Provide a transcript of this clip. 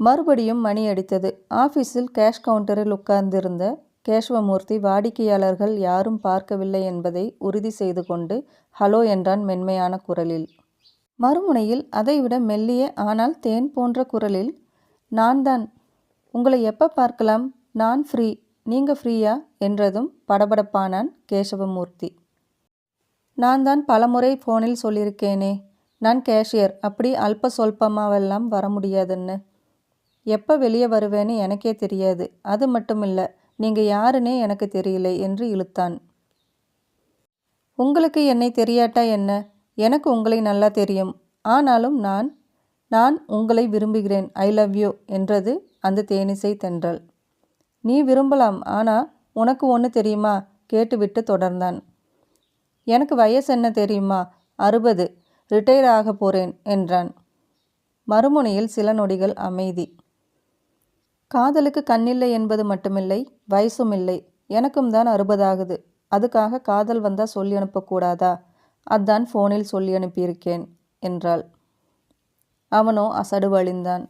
மறுபடியும் மணி அடித்தது. ஆபீஸில் கேஷ் கவுண்டரில் உட்கார்ந்திருந்த கேஷ்வமூர்த்தி வாடிக்கையாளர்கள் யாரும் பார்க்கவில்லை என்பதை உறுதி செய்து கொண்டு ஹலோ என்றான் மென்மையான குரலில். மறுமுனையில் அதைவிட மெல்லிய ஆனால் தேன் போன்ற குரலில் நான் தான். உங்களை எப்போ பார்க்கலாம்? நான் ஃப்ரீ. நீங்கள் ஃப்ரீயா? என்றதும் படபடப்பானான் கேசவமூர்த்தி. நான் தான் பலமுறை ஃபோனில் சொல்லியிருக்கேனே. நான் கேஷியர். அப்படி அல்ப சொல்பமாவெல்லாம் வர முடியாதுன்னு. எப்போ வெளியே வருவேன்னு எனக்கே தெரியாது. அது மட்டும் இல்லை நீங்கள் யாருன்னே எனக்கு தெரியலை என்று இழுத்தான். உங்களுக்கு என்னை தெரியாட்டா என்ன? எனக்கு உங்களை நல்லா தெரியும். ஆனாலும் நான் நான் உங்களை விரும்புகிறேன். ஐ லவ் யூ என்றது அந்த தேனிசை தென்றல். நீ விரும்பலாம் ஆனால் உனக்கு ஒன்று தெரியுமா? கேட்டுவிட்டு தொடர்ந்தான். எனக்கு வயசு என்ன தெரியுமா? அறுபது. ரிட்டையர் ஆக போகிறேன் என்றான். மறுமுனையில் சில நொடிகள் அமைதி. காதலுக்கு கண்ணில்லை என்பது மட்டுமில்லை வயசும் இல்லை. எனக்கும் தான் அறுபதாகுது. அதுக்காக காதல் வந்தால் சொல்லி அனுப்பக்கூடாதா? அதான் ஃபோனில் சொல்லி அனுப்பியிருக்கேன் என்றாள். அவனோ அசடு வழிந்தான்.